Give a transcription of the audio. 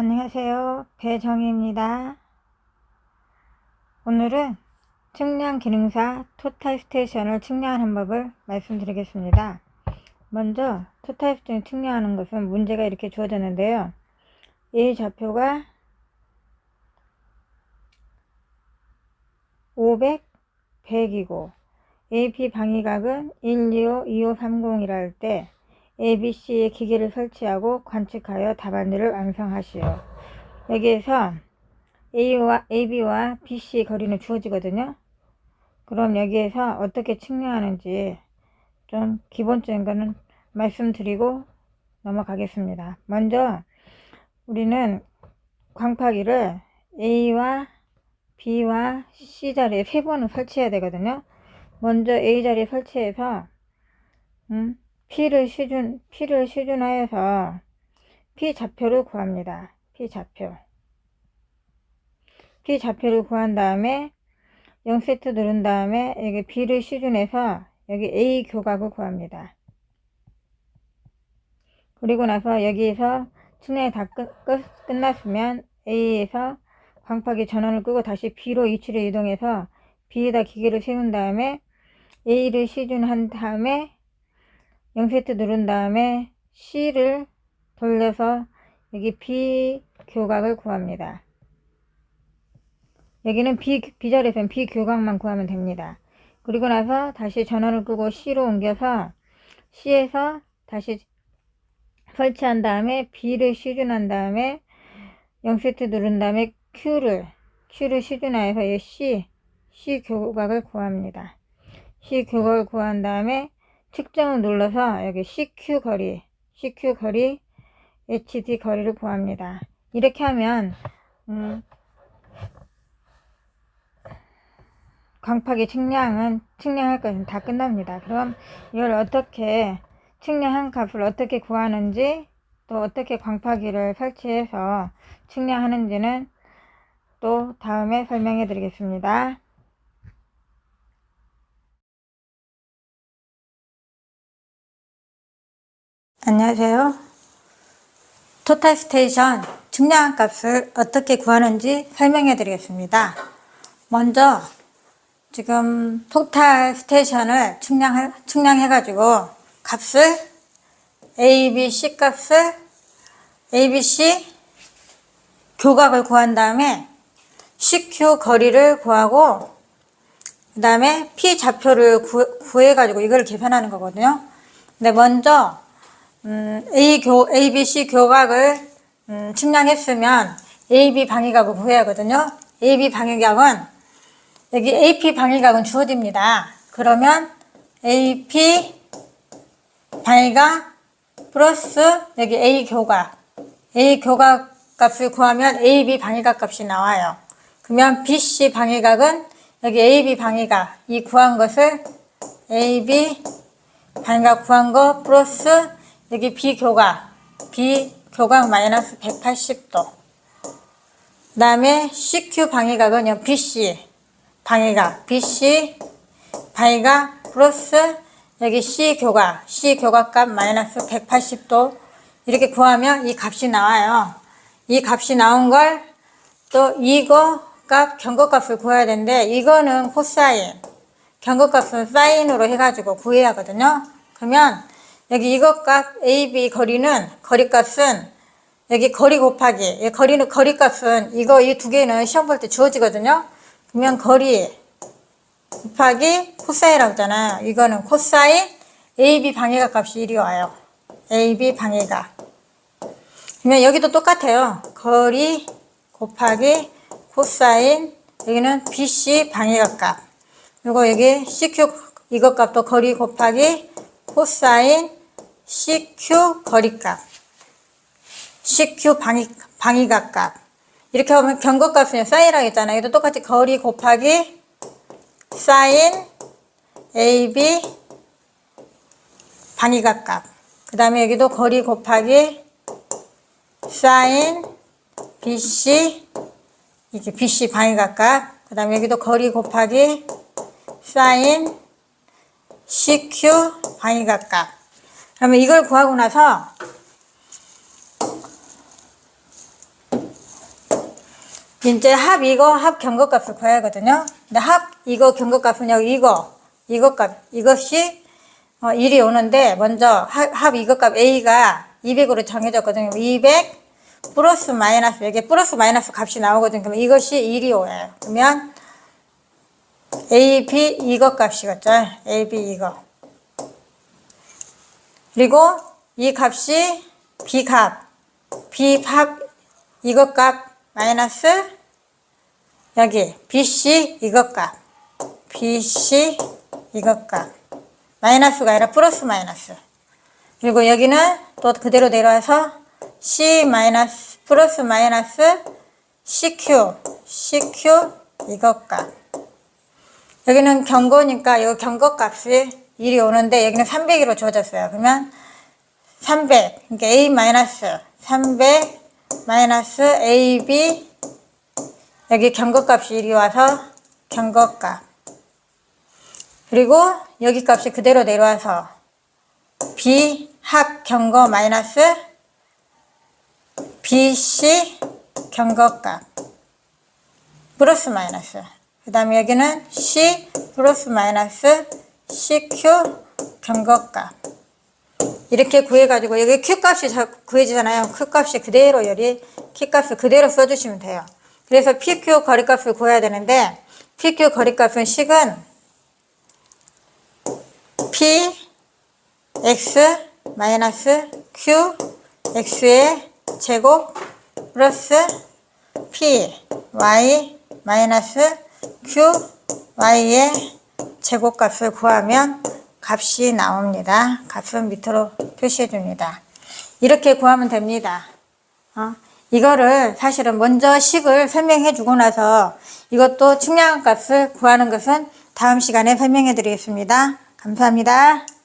안녕하세요. 배정희입니다. 오늘은 측량 기능사 토탈 스테이션을 측량하는 법을 말씀드리겠습니다. 먼저 토탈 스테이션 측량하는 것은 문제가 이렇게 주어졌는데요. 이 좌표가 500, 100이고 AP 방위각은 125, 2530이라 할 때 ABC의 기계를 설치하고 관측하여 답안지를 완성하시오. 여기에서 A와, AB와 BC의 거리는 주어지거든요. 그럼 여기에서 어떻게 측량하는지 좀 기본적인 거는 말씀드리고 넘어가겠습니다. 먼저 우리는 광파기를 A와 B와 C 자리에 세 번을 설치해야 되거든요. 먼저 A 자리에 설치해서 음, P를 시준, P를 시준하여서 P 좌표를 구합니다. P 좌표. P 좌표를 구한 다음에 0세트 누른 다음에 여기 B를 시준해서 여기 A 교각을 구합니다. 그리고 나서 여기에서 측량이 다 끝, 끝, 끝났으면 A에서 광파기 전원을 끄고 다시 B로 이치를 이동해서 B에다 기계를 세운 다음에 A를 시준한 다음에 0세트 누른 다음에 C를 돌려서 여기 B 교각을 구합니다. 여기는 B, B 자리에서는 B 교각만 구하면 됩니다. 그리고 나서 다시 전원을 끄고 C로 옮겨서 C에서 다시 설치한 다음에 B를 시준한 다음에 0세트 누른 다음에 Q를 Q를 시준하여서 이 C C 교각을 구합니다. C 교각을 구한 다음에 측정을 눌러서 여기 CQ 거리, CQ 거리, HD 거리를 구합니다. 이렇게 하면 음, 광파기 측량은 측량할 것은 다 끝납니다. 그럼 이걸 어떻게 측량한 값을 어떻게 구하는지 또 어떻게 광파기를 설치해서 측량하는지는 또 다음에 설명해 드리겠습니다. 안녕하세요. 토탈 스테이션 측량한 값을 어떻게 구하는지 설명해 드리겠습니다. 먼저 지금 토탈 스테이션을 측량해, 측량해 가지고 값을 A, B, C 값을 A, B, C 교각을 구한 다음에 CQ 거리를 구하고 그 다음에 P 좌표를 구, 구해 가지고 이걸 계산하는 거거든요. 근데 먼저 음, A 교, A, B, C 교각을 음, 측량했으면 A, B 방위각을 구해야 하거든요. A, B 방위각은 여기 AP 방위각은 주어집니다. 그러면 AP 방위각 플러스 여기 A 교각 A 교각 값을 구하면 AB 방위각 값이 나와요. 그러면 BC 방위각은 여기 AB 방위각 이 구한 것을 AB 방위각 구한 거 플러스 여기 비교각, 비교각 마이너스 180도. 그 다음에 CQ 방위각은 BC 방위각, BC 방위각 플러스 여기 C 교각, C 교각값 마이너스 180도 이렇게 구하면 이 값이 나와요. 이 값이 나온 걸 또 이거 값 경고값을 구해야 되는데 이거는 코사인, 경고값은 사인으로 해가지고 구해야 하거든요. 그러면 여기 이것 값 AB 거리는 거리값은 여기 거리 곱하기 이 거리는 거리값은 이거 이 두 개는 시험 볼 때 주어지거든요. 그러면 거리 곱하기 코사인이라고 하잖아요. 이거는 코사인 AB 방해각 값이 이리 와요. AB 방해각. 그러면 여기도 똑같아요. 거리 곱하기 코사인 여기는 BC 방해각 값. 그리고 여기 CQ 이것 값도 거리 곱하기 코사인 CQ 거리값, CQ 방위, 방위각 값. 이렇게 하면 경고값은 사인이라고 했잖아요. 이도 똑같이 거리 곱하기 사인 AB 방위각 값. 그 다음에 여기도 거리 곱하기 사인 BC 이게 BC 방위각 값. 그 다음에 여기도 거리 곱하기 사인 CQ 방위각 값. 그러면 이걸 구하고 나서 이제 합 이거 합 경거값을 구해야 하거든요. 근데 합 이거 경거값은 여기 이거 이거 값 이것이 어, 1이 오는데 먼저 합, 합 이거 값 A가 200으로 정해졌거든요. 200 플러스 마이너스 여기 플러스 마이너스 값이 나오거든요. 그러면 이것이 1이 오요. 그러면 A, B 이거 값이겠죠. A, B 이거. 그리고 이 값이 B 값, B 합 이거 값 마이너스 여기 BC 이것 값 BC 이것 값. 마이너스가 아니라 플러스 마이너스. 그리고 여기는 또 그대로 내려와서 C 마이너스 플러스 마이너스 CQ CQ 이것 값. 여기는 경고니까 이 경고 값이 1이 오는데 여기는 300으로 주어졌어요. 그러면 300 그러니까 A 마이너스 300 마이너스 AB 여기 경거값이 이리 와서 경거값. 그리고 여기 값이 그대로 내려와서 B 합 경거 마이너스 BC 경거값. 플러스 마이너스. 그 다음에 여기는 C 플러스 마이너스 CQ 경거값 이렇게 구해가지고 여기 Q 값이 자- 구해지잖아요. Q 값이 그대로 여기 Q 값을 그대로 써주시면 돼요. 그래서 PQ 거리값을 구해야 되는데 PQ 거리값은 식은 P X 마이너스 Q X의 제곱 플러스 P Y 마이너스 Q Y의 제곱값을 구하면 값이 나옵니다. 값은 밑으로 표시해 줍니다. 이렇게 구하면 됩니다. 어? 이거를 사실은 먼저 식을 설명해 주고 나서 이것도 측량 값을 구하는 것은 다음 시간에 설명해 드리겠습니다. 감사합니다.